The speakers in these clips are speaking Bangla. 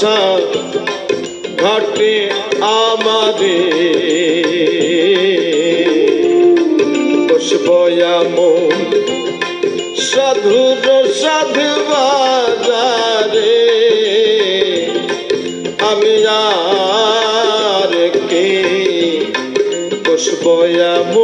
দশা ঘটে আমারে বসবয়াম সাধুর সাধু বাজারে। আমি আর কে বসবয়াম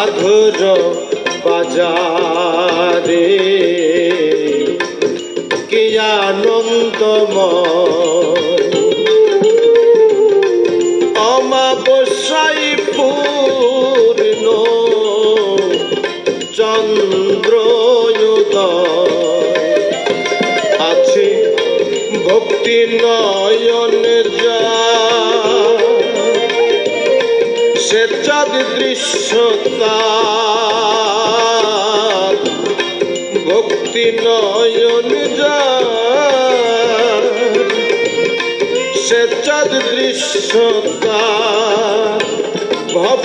সাধুর বাজারে। কি আনন্দময় অমাবস্যায় পূর্ণ চন্দ্রোদয়। আছে ভক্তি নয়ন যা চাঁদ দৃশ্যতার ভক্তি নয়ন সে চাঁদ দৃশ্যতার ভব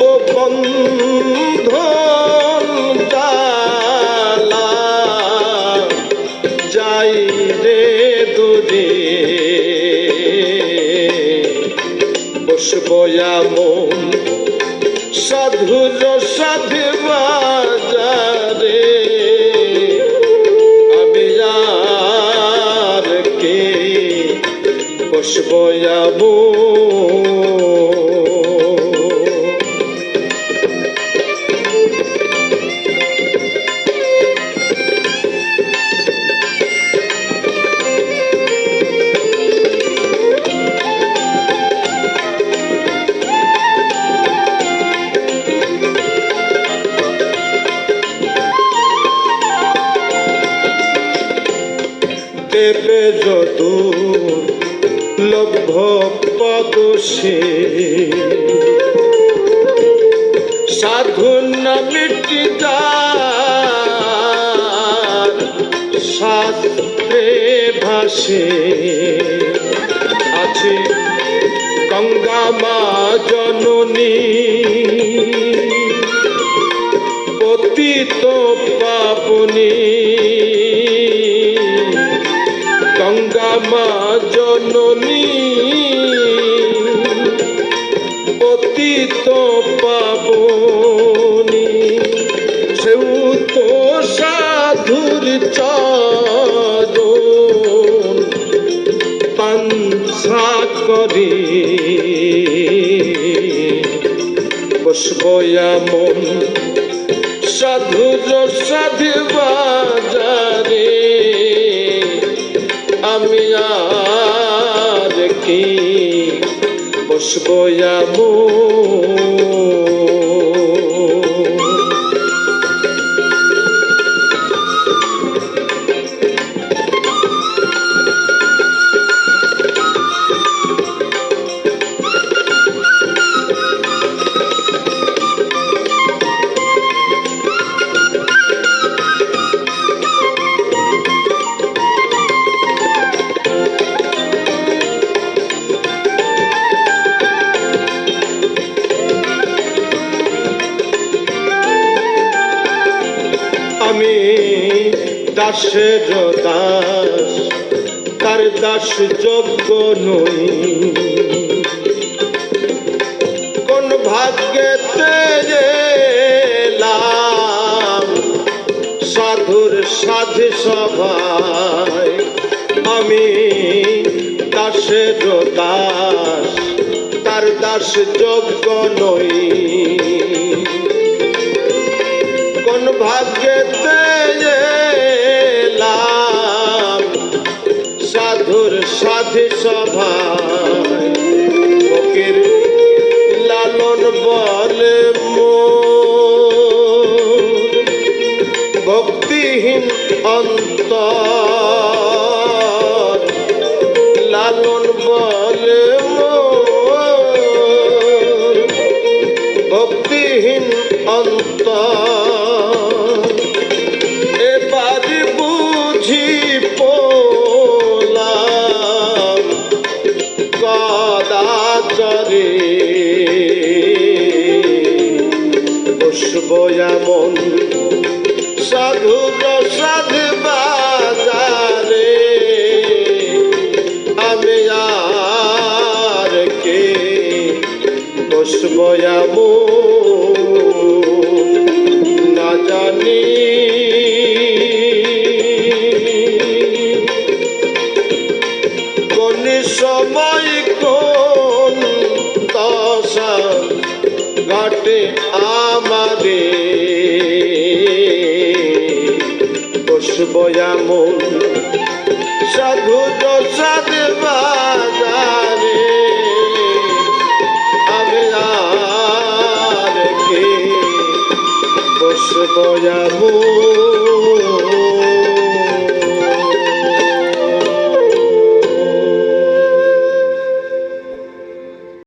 বসবয়ামন সাধুর সাধু বাজারে আমি আর কে বসবয়াব যদু লভ্য পদসে সাধু নামিটি যার শাস্ত্রে ভাসে। আছে গঙ্গা মা জননী। পতিত পাবনী। গঙ্গা মা জননী। পতিত পাবনী সেও তো সাধুর চরণ পাঞ্ছা করে। পুষ্পয়ামন সাধুর সাধু Bojamu. দাসের দাস তার দাস যোগ্য নই। কোন ভাগ্যেতে এলাম সাধুর সাধু সভায় আমি দাসের দাস তার দাস যোগ্য নই। কোন ভাগ্যেতে সাধু সভায়। ফকির লালন বলে ভক্তিহীন অন্তর এমন সাধু প্রসাদ বাজারে আমি আর কে বসবো এমন এমন সাধু প্রসাদ বাজারে। আমি আর কে বসব এমন